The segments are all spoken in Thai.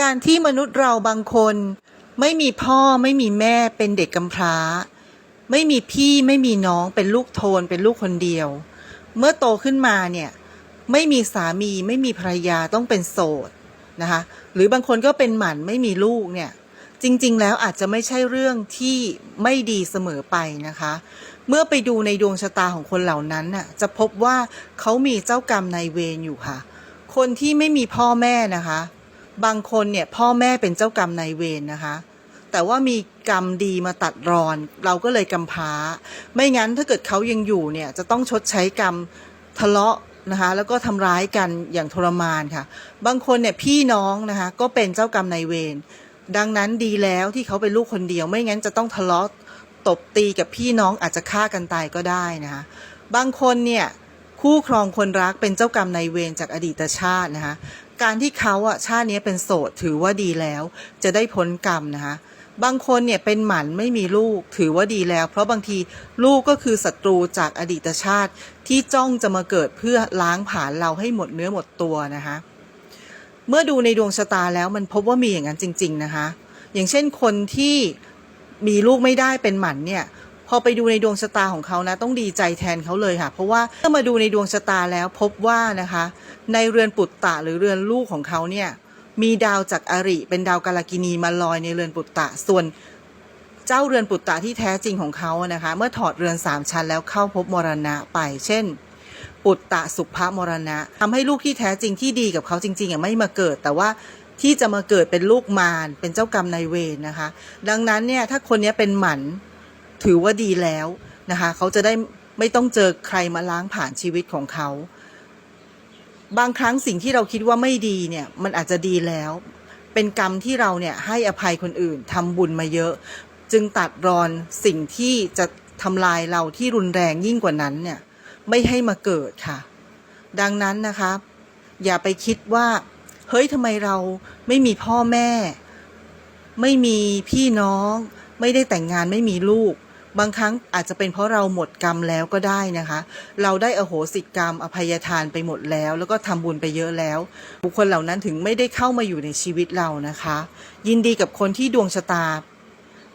การที่มนุษย์เราบางคน ไม่มีพ่อไม่มีแม่เป็นเด็กกำพร้า ไม่มีพี่ไม่มีน้องเป็นลูกโทนเป็นลูกคนเดียว เมื่อโตขึ้นมาเนี่ยไม่มีสามีไม่มีภรรยาต้องเป็นโสดนะคะหรือบางคนก็เป็นหมันไม่มีลูกเนี่ยจริงๆ แล้วอาจจะไม่ใช่เรื่องที่ไม่ดีเสมอไปนะคะ เมื่อไปดูในดวงชะตาของคนเหล่านั้นน่ะจะพบว่าเขามีเจ้ากรรมนายเวรอยู่ค่ะ คนที่ไม่มีพ่อแม่นะคะ บางคนเนี่ยพ่อแม่เป็นเจ้ากรรมนายเวรนะคะ แต่ว่ามีกรรมดีมาตัดรอน เราก็เลยกำพร้า ไม่งั้นถ้าเกิดเขายังอยู่เนี่ยจะต้องชดใช้กรรมทะเลาะนะคะแล้วก็ทำร้ายกันอย่างทรมานค่ะ บางคนเนี่ยพี่น้องนะคะก็เป็นเจ้ากรรมนายเวรดังนั้นดีแล้วที่เขาเป็นลูกคนเดียว ไม่งั้นจะต้องทะเลาะตบตีกับพี่น้องอาจจะฆ่ากันตายก็ได้นะคะบางคนเนี่ยคู่ครองคนรักเป็นเจ้ากรรมนายเวรจากอดีตชาตินะคะ การที่เขาอะชาตินี้เป็นโสดถือว่าดีแล้ว จะได้พ้นกรรมนะคะบางคนเนี่ยเป็นหมันไม่มีลูกถือว่าดีแล้ว เพราะบางทีลูกก็คือศัตรูจากอดีตชาติที่จ้องจะมาเกิดเพื่อล้างผลาญเราให้หมดเนื้อหมดตัวนะคะเมื่อดูในดวงชะตาแล้วมันพบว่ามีอย่างนั้นจริง ๆนะคะ อย่างเช่นคนที่มีลูกไม่ได้เป็นหมันเนี่ย พอไปดูในดวงชะตาของเขานะ ต้องดีใจแทนเขาเลยค่ะ เพราะว่าเมื่อมาดูในดวงชะตาแล้วพบว่านะคะ ในเรือนปุตตะหรือเรือนลูกของเขาเนี่ยมีดาวจากอริ เป็นดาวกาลกินีมาลอยในเรือนปุตตะส่วนเจ้าเรือนปุตตะที่แท้จริงของเขานะคะ เมื่อถอดเรือนสามชั้นแล้วเข้าพบมรณะไป เช่น ปุตตะสุภมรณะทำให้ลูกที่แท้จริงที่ดีกับเขาจริงๆอะไม่มาเกิด แต่ว่าที่จะมาเกิดเป็นลูกมารเป็นเจ้ากรรมนายเวรนะคะ ดังนั้นเนี่ยถ้าคนนี้เป็นหมัน ถือว่าดีแล้วนะคะ เขาจะได้ไม่ต้องเจอใครมาล้างผ่านชีวิตของเขา บางครั้งสิ่งที่เราคิดว่าไม่ดีเนี่ย มันอาจจะดีแล้ว เป็นกรรมที่เราเนี่ยให้อภัยคนอื่นทำบุญมาเยอะ จึงตัดรอนสิ่งที่จะทำลายเราที่รุนแรงยิ่งกว่านั้นเนี่ย ไม่ให้มาเกิดค่ะ ดังนั้นนะคะอย่าไปคิดว่า เฮ้ยทำไมเราไม่มีพ่อแม่ ไม่มีพี่น้อง ไม่ได้แต่งงานไม่มีลูก บางครั้งอาจจะเป็นเพราะเราหมดกรรมแล้วก็ได้นะคะ เราได้อโหสิกรรม อภัยทานไปหมดแล้ว แล้วก็ทำบุญไปเยอะแล้ว บุคคลเหล่านั้นถึงไม่ได้เข้ามาอยู่ในชีวิตเรานะคะ ยินดีกับคนที่ดวงชะตา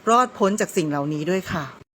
รอดพ้นจากสิ่งเหล่านี้ด้วยค่ะ